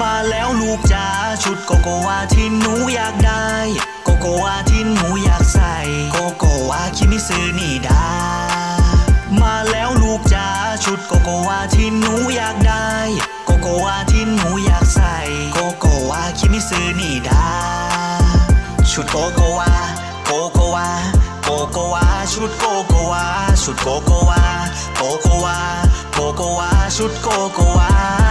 มาแล้วลูกจ๋าชุดโกโกวาที่หนูอยากได้ โกโกวาที่หนูอยากใส่ โกโกวาคิมิซึนี่ดา มาแล้วลูกจ๋าชุดโกโกวาที่หนูอยากได้ โกโกวาที่หนูอยากใส่ โกโกวาคิมิซึนี่ดา ชุดโกโกวา โกโกวา โกโกวา ชุดโกโกวา ชุดโกโกวา โกโกวา โกโกวา ชุดโกโกวา